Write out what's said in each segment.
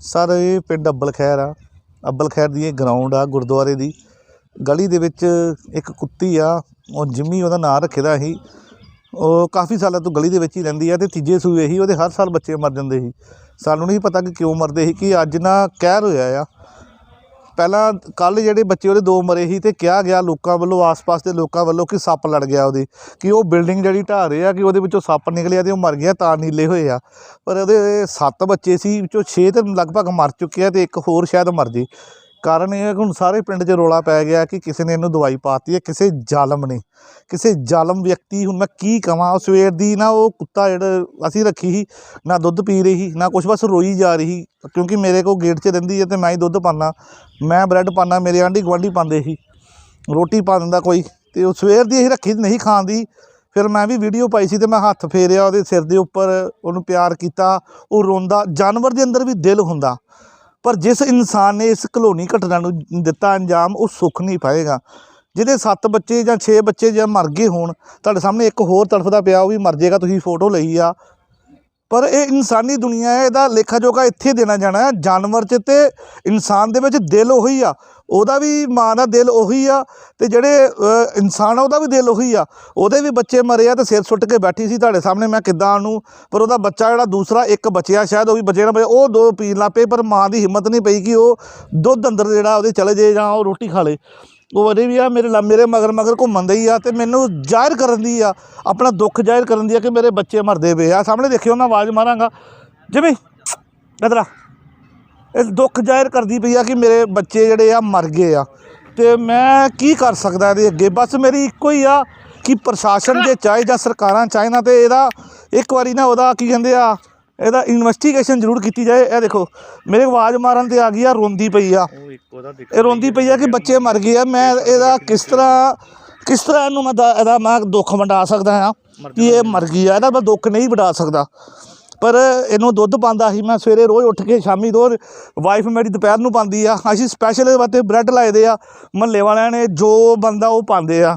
Sir, ਇਹ ਪਿੰਡ ਅੱਬਲ ਖੈਰ ਆ। ਅੱਬਲ ਖੈਰ ਦੀ ਇਹ ਗਰਾਊਂਡ ਆ, ਗੁਰਦੁਆਰੇ ਦੀ। ਗਲੀ ਦੇ ਵਿੱਚ ਇੱਕ ਕੁੱਤੀ ਆ, ਉਹ ਜਿੰਮੀ ਉਹਦਾ ਨਾਂ ਰੱਖੇ ਦਾ ਸੀ। ਉਹ ਕਾਫੀ ਸਾਲਾਂ ਤੋਂ ਗਲੀ ਦੇ ਵਿੱਚ ਹੀ ਰਹਿੰਦੀ ਆ ਤੇ ਤੀਜੇ ਸੂਏ ਹੀ ਉਹਦੇ ਹਰ ਸਾਲ ਬੱਚੇ ਮਰ ਜਾਂਦੇ ਸੀ। ਸਾਨੂੰ ਨਹੀਂ ਪਤਾ ਕਿ ਕਿਉਂ ਮਰਦੇ ਸੀ, ਕਿ ਅੱਜ ਨਾ ਕਹਿਰ ਹੋਇਆ ਆ। ਪਹਿਲਾਂ ਕੱਲ ਜਿਹੜੇ ਬੱਚੇ ਉਹਦੇ ਦੋ ਮਰੇ ਸੀ ਤੇ ਕਿਹਾ ਗਿਆ ਲੋਕਾਂ ਵੱਲੋਂ, ਆਸ-ਪਾਸ ਦੇ ਲੋਕਾਂ ਵੱਲੋਂ ਕਿ ਸੱਪ ਲੜ ਗਿਆ ਉਹਦੀ, ਕਿ ਉਹ ਬਿਲਡਿੰਗ ਜਿਹੜੀ ਢਾਹ ਰਹੇ ਆ, ਕਿ ਉਹਦੇ ਵਿੱਚੋਂ ਸੱਪ ਨਿਕਲਿਆ ਤੇ ਉਹ ਮਰ ਗਿਆ ਤਾਂ ਨੀਲੇ ਹੋਏ ਆ। ਪਰ ਉਹਦੇ ਸੱਤ ਬੱਚੇ ਸੀ, ਵਿੱਚੋਂ 6 ਤੇ ਲਗਭਗ ਮਰ ਚੁੱਕੇ ਆ ਤੇ ਇੱਕ ਹੋਰ ਸ਼ਾਇਦ ਮਰ ਜੇ। ਕਾਰਨ ਇਹ ਹੈ ਕਿ ਹੁਣ ਸਾਰੇ ਪਿੰਡ 'ਚ ਰੋਲਾ ਪੈ ਗਿਆ ਕਿ ਕਿਸੇ ਨੇ ਇਹਨੂੰ ਦਵਾਈ ਪਾਤੀ ਹੈ, ਕਿਸੇ ਜ਼ਾਲਮ ਨੇ। ਕਿਸੇ ਜ਼ਾਲਮ ਵਿਅਕਤੀ, ਹੁਣ ਮੈਂ ਕੀ ਕਵਾਂ, ਉਹ ਸਵੇਰ ਦੀ ਨਾ ਉਹ ਕੁੱਤਾ ਜਿਹੜਾ ਅਸੀਂ ਰੱਖੀ ਸੀ, ਨਾ ਦੁੱਧ ਪੀ ਰਹੀ ਸੀ ਨਾ ਕੁਛ, ਬਸ ਰੋਈ ਜਾ ਰਹੀ ਸੀ ਕਿਉਂਕਿ ਮੇਰੇ ਕੋਲ ਗੇਟ 'ਚ ਰਹਿੰਦੀ ਹੈ ਤੇ ਮੈਂ ਹੀ ਦੁੱਧ ਪਾਉਂਦਾ। ਮੈਂ ਬ੍ਰੈਡ ਪਾਉਂਦਾ, ਮੇਰੇ ਆਂਢੀ ਗੁਆਂਢੀ ਪਾਉਂਦੇ ਸੀ। ਰੋਟੀ ਪਾ ਦਿੰਦਾ ਕੋਈ, ਤੇ ਉਹ ਸਵੇਰ ਦੀ ਅਸੀਂ ਰੱਖੀ ਨਹੀਂ ਖਾਂਦੀ ਫਿਰ ਮੈਂ ਵੀ ਵੀਡੀਓ ਪਾਈ ਸੀ ਤੇ ਮੈਂ ਹੱਥ ਫੇਰਿਆ, ਉਹਦੇ ਸਿਰ ਦੇ ਉੱਪਰ ਉਹਨੂੰ ਪਿਆਰ ਕੀਤਾ, ਉਹ ਰੋਂਦਾ, ਜਾਨਵਰ ਦੇ ਅੰਦਰ ਵੀ ਦਿਲ ਹੁੰਦਾ। ਪਰ ਜਿਸ ਇਨਸਾਨ ਨੇ ਇਸ ਘਲੋਨੀ ਘਟਨਾ ਨੂੰ ਦਿੱਤਾ ਅੰਜਾਮ, ਉਹ ਸੁੱਖ ਨਹੀਂ ਪਾਏਗਾ। ਜਿਹਦੇ 7 ਬੱਚੇ ਜਾਂ 6 ਬੱਚੇ ਜਾਂ ਮਰ ਗਏ ਹੋਣ, ਤੁਹਾਡੇ ਸਾਹਮਣੇ ਇੱਕ ਹੋਰ ਤੜਫਦਾ ਪਿਆ, ਉਹ ਵੀ ਮਰ ਜਾਏਗਾ, ਤੁਸੀਂ ਫੋਟੋ ਲਈ ਆ। ਪਰ ਇਹ ਇਨਸਾਨੀ ਦੁਨੀਆ ਹੈ, ਇਹਦਾ ਲੇਖਾ ਜੋਗਾ ਇੱਥੇ ਦੇਣਾ ਜਾਣਾ ਹੈ, ਜਾਨਵਰ 'ਚ ਤੇ ਇਨਸਾਨ ਦੇ ਵਿੱਚ ਦਿਲ ਉਹੀ ਆ। ਉਹਦਾ ਵੀ ਮਾਂ ਦਾ ਦਿਲ ਉਹੀ ਆ ਤੇ ਜਿਹੜੇ ਇਨਸਾਨ ਆ, ਉਹਦਾ ਵੀ ਦਿਲ ਉਹੀ ਆ। ਉਹਦੇ ਵੀ ਬੱਚੇ ਮਰੇ ਆ ਤੇ ਸਿਰ ਸੁੱਟ ਕੇ ਬੈਠੀ ਸੀ ਤੁਹਾਡੇ ਸਾਹਮਣੇ, ਮੈਂ ਕਿੱਦਾਂ ਉਹਨੂੰ, ਪਰ ਉਹਦਾ ਬੱਚਾ ਜਿਹੜਾ ਦੂਸਰਾ ਇੱਕ ਬਚਿਆ ਸ਼ਾਇਦ, ਉਹ ਵੀ ਬਚੇ ਨਾ ਬਚੇ, ਉਹ ਦੋ ਪੀਣ ਲੱਗ ਪਏ, ਪਰ ਮਾਂ ਦੀ ਹਿੰਮਤ ਨਹੀਂ ਪਈ ਕਿ ਉਹ ਦੁੱਧ ਅੰਦਰ ਜਿਹੜਾ ਉਹਦੇ ਚਲੇ ਜੇ ਜਾਂ ਉਹ ਰੋਟੀ ਖਾ ਲੇ। ਉਹ ਅਜੇ ਵੀ ਆ, ਮੇਰੇ ਲ- ਮੇਰੇ ਮਗਰ ਮਗਰ ਘੁੰਮਣ ਹੀ ਆ ਤੇ ਮੈਨੂੰ ਜ਼ਾਹਿਰ ਕਰਨ ਦੀ ਆ, ਆਪਣਾ ਦੁੱਖ ਜ਼ਾਹਿਰ ਕਰਨ ਦੀ ਆ ਕਿ ਮੇਰੇ ਬੱਚੇ ਮਰਦੇ ਪਏ ਆ। ਸਾਹਮਣੇ ਦੇਖਿਓ, ਮੈਂ ਆਵਾਜ਼ ਮਾਰਾਂਗਾ। ਜਿਵੇਂ ਇਧਰ ਦੁੱਖ ਜ਼ਾਹਿਰ ਕਰਦੀ ਪਈ ਆ ਕਿ ਮੇਰੇ ਬੱਚੇ ਜਿਹੜੇ ਆ ਮਰ ਗਏ ਆ। ਤੇ ਮੈਂ ਕੀ ਕਰ ਸਕਦਾ ਇਹਦੇ ਅੱਗੇ? ਬਸ ਮੇਰੀ ਇੱਕੋ ਹੀ ਆ ਕਿ ਪ੍ਰਸ਼ਾਸਨ ਜੇ ਚਾਹੇ ਜਾਂ ਸਰਕਾਰਾਂ ਚਾਹੇ ਨਾ ਤੇ ਇਹਦਾ ਇੱਕ ਵਾਰੀ ਨਾ ਉਹਦਾ ਕੀ ਕਹਿੰਦੇ ਆ ਇਹਦਾ ਇਨਵੈਸਟੀਗੇਸ਼ਨ ਜ਼ਰੂਰ ਕੀਤੀ ਜਾਏ। ਇਹ ਦੇਖੋ ਮੇਰੇ ਆਵਾਜ਼ ਮਾਰਨ ਤੇ ਆ ਗਈ ਆ ਰੋਂਦੀ ਪਈ ਆ। ਇਹ ਰੋਂਦੀ ਪਈ ਆ ਕਿ ਬੱਚੇ ਮਰ ਗਏ ਆ। ਮੈਂ ਇਹਦਾ ਕਿਸ ਤਰ੍ਹਾਂ ਕਿਸ ਤਰ੍ਹਾਂ ਇਹਨੂੰ ਮੈਂ ਇਹਦਾ ਮੈਂ ਦੁੱਖ ਵੰਡਾ ਸਕਦਾ ਹਾਂ ਕਿ ਇਹ ਮਰ ਗਈ ਆ। ਇਹਦਾ ਮੈਂ ਦੁੱਖ ਨਹੀਂ ਵੰਡਾ ਸਕਦਾ। ਪਰ ਇਹਨੂੰ ਦੁੱਧ ਪਾਉਂਦਾ ਸੀ। ਮੈਂ ਸਵੇਰੇ ਰੋਜ਼ ਉੱਠ ਕੇ ਸ਼ਾਮੀ ਰੋਜ਼ ਵਾਈਫ ਮੇਰੀ ਦੁਪਹਿਰ ਨੂੰ ਪਾਉਂਦੀ ਆ। ਅਸੀਂ ਸਪੈਸ਼ਲ ਇਹਦੇ ਵਾਸਤੇ ਬ੍ਰੈਡ ਲਾਏ ਦੇ ਆ। ਮਹੱਲੇ ਵਾਲਿਆਂ ਨੇ ਜੋ ਬੰਦਾ ਉਹ ਪਾਉਂਦੇ ਆ।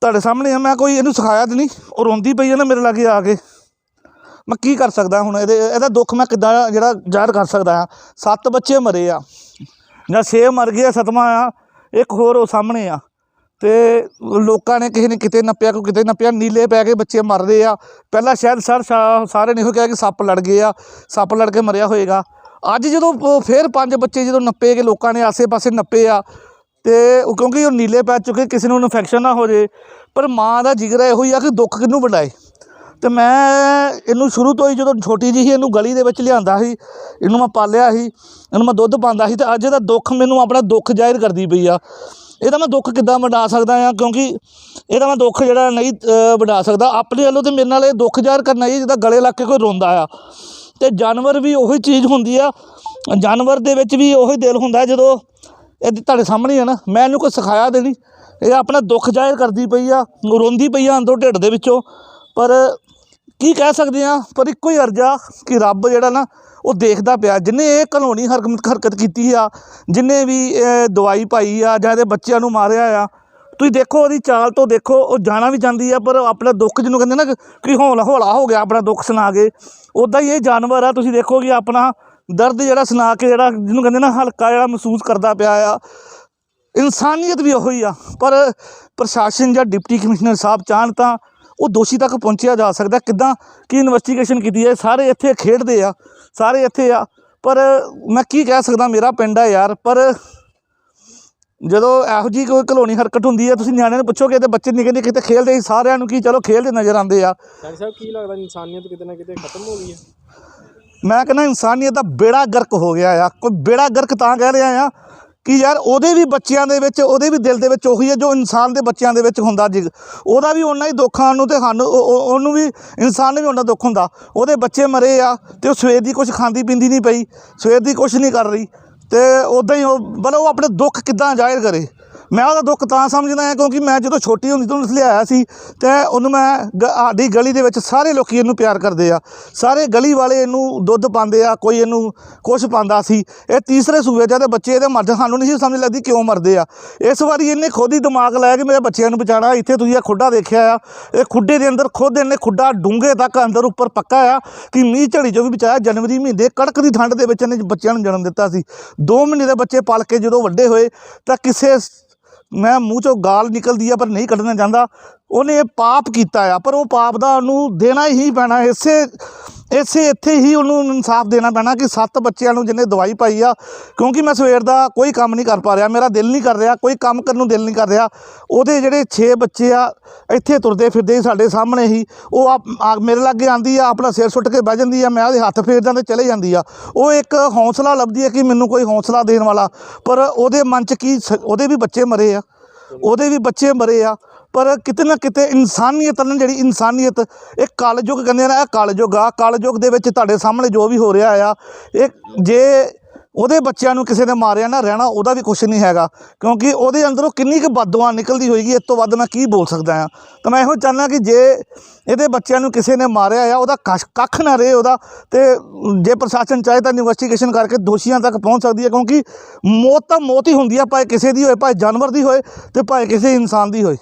ਤੁਹਾਡੇ ਸਾਹਮਣੇ ਆ ਮੈਂ ਕੋਈ ਇਹਨੂੰ ਸਿਖਾਇਆ ਤੇ ਨਹੀਂ। ਉਹ ਰੋਂਦੀ ਪਈ ਆ ਨਾ ਮੇਰੇ ਲਾਗੇ ਆ ਕੇ। ਮੈਂ ਕੀ ਕਰ ਸਕਦਾ ਹੁਣ? ਇਹਦੇ ਇਹਦਾ ਦੁੱਖ ਮੈਂ ਕਿੱਦਾਂ ਜਿਹੜਾ ਜ਼ਾਹਿਰ ਕਰ ਸਕਦਾ ਹਾਂ ਸੱਤ ਬੱਚੇ ਮਰੇ ਆ। ਜਾਂ ਛੇ ਮਰ ਗਏ ਆ, ਸੱਤਵਾਂ ਆ। ਇੱਕ ਹੋਰ ਉਹ ਸਾਹਮਣੇ ਆ। ਤੇ ਲੋਕਾਂ ਨੇ ਕਿਸੇ ਨੇ ਕਿਤੇ ਨੱਪਿਆ ਕੋਈ ਕਿਤੇ ਨੱਪਿਆ ਨੀਲੇ ਪੈ ਕੇ ਬੱਚੇ ਮਰਦੇ ਆ। ਪਹਿਲਾਂ ਸ਼ਾਇਦ ਸਰ, ਸਾ- ਸਾਰੇ ਨੇ ਇਹੋ ਕਿਹਾ ਕਿ ਸੱਪ ਲੜ ਗਏ ਆ, ਸੱਪ ਲੜ ਕੇ ਮਰਿਆ ਹੋਏਗਾ। ਅੱਜ ਜਦੋਂ ਉਹ ਫਿਰ ਪੰਜ ਬੱਚੇ ਜਦੋਂ ਨੱਪੇ ਕਿ ਲੋਕਾਂ ਨੇ ਆਸੇ-ਪਾਸੇ ਨੱਪੇ ਆ, ਤੇ ਉਹ ਕਿਉਂਕਿ ਉਹ ਨੀਲੇ ਪੈ ਚੁੱਕੇ, ਕਿਸੇ ਨੂੰ ਇਨਫੈਕਸ਼ਨ ਨਾ ਹੋ ਜੇ, ਪਰ ਮਾਂ ਦਾ ਜਿਗਰਾ ਇਹੋ ਹੀ ਆ ਕਿ ਦੁੱਖ ਕਿਹਨੂੰ ਵੰਡਾਏ। ਤੇ ਮੈਂ ਇਹਨੂੰ ਸ਼ੁਰੂ ਤੋਂ ਹੀ ਜਦੋਂ ਛੋਟੀ ਜਿਹੀ ਸੀ, ਇਹਨੂੰ ਗਲੀ ਦੇ ਵਿੱਚ ਲਿਆਂਦਾ ਸੀ, ਇਹਨੂੰ ਮੈਂ ਪਾਲਿਆ ਸੀ, ਇਹਨੂੰ ਮੈਂ ਦੁੱਧ ਪਾਉਂਦਾ ਸੀ, ਤੇ ਅੱਜ ਇਹਦਾ ਦੁੱਖ ਮੈਨੂੰ ਆਪਣਾ ਦੁੱਖ ਜ਼ਾਹਿਰ ਕਰਦੀ ਪਈ ਆ। ਇਹਦਾ ਮੈਂ ਦੁੱਖ ਕਿੱਦਾਂ ਵੰਡਾ ਸਕਦਾ ਆ ਕਿਉਂਕਿ ਇਹਦਾ ਮੈਂ ਦੁੱਖ ਜਿਹੜਾ ਨਹੀਂ ਅ, ਵੰਡਾ ਸਕਦਾ। ਆਪਣੇ ਵੱਲੋਂ ਤੇ ਮੇਰੇ ਨਾਲ ਇਹ ਦੁੱਖ ਜ਼ਾਹਿਰ ਕਰਨਾ ਹੀ ਜਿੱਦਾਂ ਗਲੇ ਲੱਗ ਕੇ ਕੋਈ ਰੋਂਦਾ ਆ। ਤੇ ਜਾਨਵਰ ਵੀ ਉਹੀ ਚੀਜ਼ ਹੁੰਦੀ ਆ। ਜਾਨਵਰ ਦੇ ਵਿੱਚ ਵੀ ਉਹੀ ਦਿਲ ਹੁੰਦਾ ਜਦੋਂ ਇਹ ਤੁਹਾਡੇ ਸਾਹਮਣੇ ਆ ਨਾ ਮੈਂ ਇਹਨੂੰ ਕੋਈ ਸਿਖਾਇਆ ਦੇ ਨਹੀਂ। ਇਹ ਆਪਣਾ ਦੁੱਖ ਜ਼ਾਹਿਰ ਕਰਦੀ ਪਈ ਆ ਰੋਂਦੀ ਪਈ ਆ ਅੰਦਰੋਂ ਢਿੱਡ ਦੇ ਵਿੱਚੋਂ। ਪਰ ਕੀ ਕਹਿ ਸਕਦੇ ਆ? ਪਰ ਇੱਕੋ ਹੀ ਅਰਜ਼ਾ ਕਿ ਰੱਬ ਜਿਹੜਾ ਨਾ ਉਹ ਦੇਖਦਾ ਪਿਆ, ਜਿਨੇ ਇਹ ਘਲੋਣੀ ਹਰਕਤ ਹਰਕਤ ਕੀਤੀ ਆ, ਜਿਨੇ ਵੀ ਦਵਾਈ ਪਾਈ ਆ, ਜਾਂ ਇਹਦੇ ਬੱਚਿਆਂ ਨੂੰ ਮਾਰਿਆ ਆ, ਤੁਸੀਂ ਦੇਖੋ ਉਹਦੀ ਚਾਲ ਤੋਂ ਦੇਖੋ, ਉਹ ਜਾਣਾ ਵੀ ਜਾਂਦੀ ਆ, ਪਰ ਆਪਣਾ ਦੁੱਖ ਜਿਹਨੂੰ ਕਹਿੰਦੇ ਨਾ ਕਿ- ਹੌਲਾ ਹੌਲਾ ਹੋ ਗਿਆ ਆਪਣਾ ਦੁੱਖ ਸੁਣਾ ਕੇ। ਉਦਾਂ ਹੀ ਇਹ ਜਾਨਵਰ ਆ, ਤੁਸੀਂ ਦੇਖੋ ਕਿ ਆਪਣਾ ਦਰਦ ਜਿਹੜਾ ਸੁਣਾ ਕੇ, ਜਿਹੜਾ ਜਿਹਨੂੰ ਕਹਿੰਦੇ ਨਾ ਹਲਕਾ ਜਿਹੜਾ ਮਹਿਸੂਸ ਕਰਦਾ ਪਿਆ ਆ। ਇਨਸਾਨੀਅਤ ਵੀ ਉਹੀ ਆ, ਪਰ ਪ੍ਰਸ਼ਾਸਨ ਜਾਂ ਡਿਪਟੀ ਕਮਿਸ਼ਨਰ ਸਾਹਿਬ ਚਾਹਣ ਤਾਂ ਉਹ ਦੋਸ਼ੀ ਤੱਕ ਪਹੁੰਚਿਆ ਜਾ ਸਕਦਾ। ਕਿੱਦਾਂ ਕੀ ਇਨਵੈਸਟੀਗੇਸ਼ਨ ਕੀਤੀ ਹੈ ਸਾਰੇ ਇੱਥੇ ਖੇਡਦੇ ਆ। ਸਾਰੇ ਇੱਥੇ ਆ। ਪਰ ਮੈਂ ਕੀ ਕਹਿ ਸਕਦਾ ਮੇਰਾ ਪਿੰਡ ਆ ਯਾਰ। ਪਰ ਜਦੋਂ ਇਹੋ ਜੀ ਕੋਈ ਘਲੋਣੀ ਹਰਕਤ ਹੁੰਦੀ ਹੈ ਤੁਸੀਂ ਨਿਆਣਿਆਂ ਨੂੰ ਪੁੱਛੋਗੇ ਤੇ ਬੱਚੇ ਨਿੱਕੇ ਨਿੱਕੇ ਕਿਤੇ ਖੇਡਦੇ ਸੀ ਸਾਰਿਆਂ ਨੂੰ ਕੀ ਚਲੋ ਖੇਡਦੇ ਨਜ਼ਰ ਆਉਂਦੇ ਆ। ਡਾਕਟਰ ਸਾਹਿਬ ਕੀ ਲੱਗਦਾ ਇਨਸਾਨੀਅਤ ਕਿਤੇ ਨਾ ਕਿਤੇ ਖਤਮ ਹੋ ਗਈ ਹੈ? ਮੈਂ ਕਹਿੰਦਾ ਇਨਸਾਨੀਅਤ ਦਾ ਬੇੜਾ ਗਰਕ ਹੋ ਗਿਆ ਆ। ਕੋਈ ਬੇੜਾ ਗਰਕ ਤਾਂ ਕਹਿ ਰਿਹਾ ਆ ਕਿ ਯਾਰ ਉਹਦੇ ਵੀ ਬੱਚਿਆਂ ਦੇ ਵਿੱਚ, ਉਹਦੇ ਵੀ ਦਿਲ ਦੇ ਵਿੱਚ ਉਹੀ ਹੈ ਜੋ ਇਨਸਾਨ ਦੇ ਬੱਚਿਆਂ ਦੇ ਵਿੱਚ ਹੁੰਦਾ ਜੀ। ਉਹਦਾ ਵੀ ਓਨਾ ਹੀ ਦੁੱਖਾਂ ਨੂੰ ਤੇ ਸਾਨੂੰ ਉਹ- ਉਹਨੂੰ ਵੀ ਇਨਸਾਨ ਨੂੰ ਵੀ ਉਹਨਾਂ ਦੁੱਖ ਹੁੰਦਾ। ਉਹਦੇ ਬੱਚੇ ਮਰੇ ਆ ਤੇ ਉਹ ਸਵੇਰ ਦੀ ਕੁਝ ਖਾਂਦੀ ਪੀਂਦੀ ਨਹੀਂ ਪਈ, ਸਵੇਰ ਦੀ ਕੁਝ ਨਹੀਂ ਕਰ ਰਹੀ ਤੇ ਉਦਾਂ ਹੀ ਉਹ ਬਲ ਉਹ ਆਪਣੇ ਦੁੱਖ ਕਿੱਦਾਂ ਜ਼ਾਹਿਰ ਕਰੇ? ਮੈਂ ਉਹਦਾ ਦੁੱਖ ਤਾਂ ਸਮਝਦਾ ਹਾਂ ਕਿਉਂਕਿ ਮੈਂ ਜਦੋਂ ਛੋਟੀ ਹੁੰਦੀ ਤੋਂ ਉਹਨੂੰ ਲਿਆਇਆ ਸੀ ਤੇ ਉਹਨੂੰ ਮੈਂ ਗ- ਸਾਡੀ ਗਲੀ ਦੇ ਵਿੱਚ ਸਾਰੇ ਲੋਕੀ ਇਹਨੂੰ ਪਿਆਰ ਕਰਦੇ ਆ। ਸਾਰੇ ਗਲੀ ਵਾਲੇ ਇਹਨੂੰ ਦੁੱਧ ਪਾਉਂਦੇ ਆ, ਕੋਈ ਇਹਨੂੰ ਕੁਛ ਪਾਉਂਦਾ ਸੀ। ਇਹ ਤੀਸਰੇ ਸੂਬੇ ਦੇ ਬੱਚੇ ਇਹਦੇ ਮਰਦੇ ਸਾਨੂੰ ਨਹੀਂ ਸੀ ਸਮਝ ਲੱਗਦੀ ਕਿਉਂ ਮਰਦੇ ਆ। ਇਸ ਵਾਰੀ ਇਹਨੇ ਖੁਦ ਹੀ ਦਿਮਾਗ ਲਾਇਆ ਕਿ ਮੇਰੇ ਬੱਚਿਆਂ ਨੂੰ ਬਚਾਉਣਾ ਇੱਥੇ ਤੁਸੀਂ ਇਹ ਖੁੱਡਾ ਦੇਖਿਆ ਆ। ਇਹ ਖੁੱਡੇ ਦੇ ਅੰਦਰ ਖੁਦ ਇਹਨੇ ਖੁੱਡਾ ਡੂੰਘੇ ਤੱਕ ਅੰਦਰ ਉੱਪਰ ਪੱਕਾ ਆ ਕਿ ਮੀਂਹ ਝੜੀ ਚੋਂ ਵੀ ਬਚਾਇਆ। ਜਨਵਰੀ ਮਹੀਨੇ ਕੜਕ ਦੀ ਠੰਡ ਦੇ ਵਿੱਚ ਇਹਨੇ ਬੱਚਿਆਂ ਨੂੰ ਜਨਮ ਦਿੱਤਾ ਸੀ। 2 ਮਹੀਨੇ ਦੇ ਬੱਚੇ ਪਲ ਕੇ ਜਦੋਂ ਵੱਡੇ ਹੋਏ ਤਾਂ ਕਿਸੇ ਮੈਂ ਮੂੰਹ ਚੋਂ ਗਾਲ ਨਿਕਲਦੀ ਆ, ਪਰ ਨਹੀਂ ਕੱਢਣਾ ਚਾਹੁੰਦਾ ਉਹਨੇ ਇਹ ਪਾਪ ਕੀਤਾ ਆ, ਪਰ ਉਹ ਪਾਪ ਦਾ ਉਹਨੂੰ ਦੇਣਾ ਹੀ ਪੈਣਾ, ਇਸੇ ਇਸੇ ਇੱਥੇ ਹੀ ਉਹਨੂੰ ਇਨਸਾਫ ਦੇਣਾ ਪੈਣਾ ਕਿ ਸੱਤ ਬੱਚਿਆਂ ਨੂੰ ਜਿਹਨੇ ਦਵਾਈ ਪਾਈ ਆ, ਕਿਉਂਕਿ ਮੈਂ ਸਵੇਰ ਦਾ ਕੋਈ ਕੰਮ ਨਹੀਂ ਕਰ ਪਾ ਰਿਹਾ, ਮੇਰਾ ਦਿਲ ਨਹੀਂ ਕਰ ਰਿਹਾ, ਕੋਈ ਕੰਮ ਕਰਨ ਨੂੰ ਦਿਲ ਨਹੀਂ ਕਰ ਰਿਹਾ। ਉਹਦੇ ਜਿਹੜੇ 6 ਬੱਚੇ ਆ, ਇੱਥੇ ਤੁਰਦੇ ਫਿਰਦੇ ਹੀ ਸਾਡੇ ਸਾਹਮਣੇ ਹੀ, ਉਹ ਆ ਮੇਰੇ ਲਾਗੇ ਆਂਦੀ ਆ, ਆਪਣਾ ਸਿਰ ਸੁੱਟ ਕੇ ਬਹਿ ਜਾਂਦੀ ਆ, ਮੈਂ ਉਹਦੇ ਹੱਥ ਫੇਰਦਾ ਤੇ ਚਲੇ ਜਾਂਦੀ ਆ। ਉਹ ਇੱਕ ਹੌਸਲਾ ਲੱਭਦੀ ਹੈ ਕਿ ਮੈਨੂੰ ਕੋਈ ਹੌਸਲਾ ਦੇਣ ਵਾਲਾ, ਪਰ ਉਹਦੇ ਮਨ 'ਚ ਕੀ ਸ- ਉਹਦੇ ਵੀ ਬੱਚੇ ਮਰੇ ਆ। ਉਹਦੇ ਵੀ ਬੱਚੇ ਮਰੇ ਆ। ਪਰ ਕਿਤੇ ਨਾ ਕਿਤੇ ਇਨਸਾਨੀਅਤ ਨਾਲ ਜਿਹੜੀ ਇਨਸਾਨੀਅਤ, ਇਹ ਕਲਯੁਗ ਕਹਿੰਦੇ ਨੇ, ਇਹ ਕਲਯੁਗ ਆ। ਕਲਯੁਗ ਦੇ ਵਿੱਚ ਤੁਹਾਡੇ ਸਾਹਮਣੇ ਜੋ ਵੀ ਹੋ ਰਿਹਾ ਆ, ਇਹ ਜੇ ਉਹਦੇ ਬੱਚਿਆਂ ਨੂੰ ਕਿਸੇ ਨੇ ਮਾਰਿਆ ਨਾ, ਰਹਿਣਾ ਉਹਦਾ ਵੀ ਕੁਝ ਨਹੀਂ ਹੈਗਾ। ਕਿਉਂਕਿ ਉਹਦੇ ਅੰਦਰੋਂ ਕਿੰਨੀ ਕੁ ਬਦਦੁਆ ਨਿਕਲਦੀ ਹੋਏਗੀ ਇਸ ਤੋਂ ਵੱਧ ਮੈਂ ਕੀ ਬੋਲ ਸਕਦਾ ਆ। ਤਾਂ ਮੈਂ ਇਹੋ ਚਾਹੁੰਦਾ ਕਿ ਜੇ ਇਹਦੇ ਬੱਚਿਆਂ ਨੂੰ ਕਿਸੇ ਨੇ ਮਾਰਿਆ ਆ, ਉਹਦਾ ਕਸ਼- ਕੱਖ ਨਾ ਰਹੇ ਉਹਦਾ, ਤੇ ਜੇ ਪ੍ਰਸ਼ਾਸਨ ਚਾਹੇ ਤਾਂ ਇਨਵੈਸਟੀਗੇਸ਼ਨ ਕਰਕੇ ਦੋਸ਼ੀਆਂ ਤੱਕ ਪਹੁੰਚ ਸਕਦੀ ਹੈ ਕਿਉਂਕਿ ਮੌਤ ਤਾਂ ਮੌਤ ਹੀ ਹੁੰਦੀ ਆ, ਭਾਵੇਂ ਕਿਸੇ ਦੀ ਹੋਏ, ਭਾਵੇਂ ਜਾਨਵਰ ਦੀ ਹੋਏ, ਤੇ ਭਾਵੇਂ ਕਿਸੇ ਇਨਸਾਨ ਦੀ ਹੋਏ।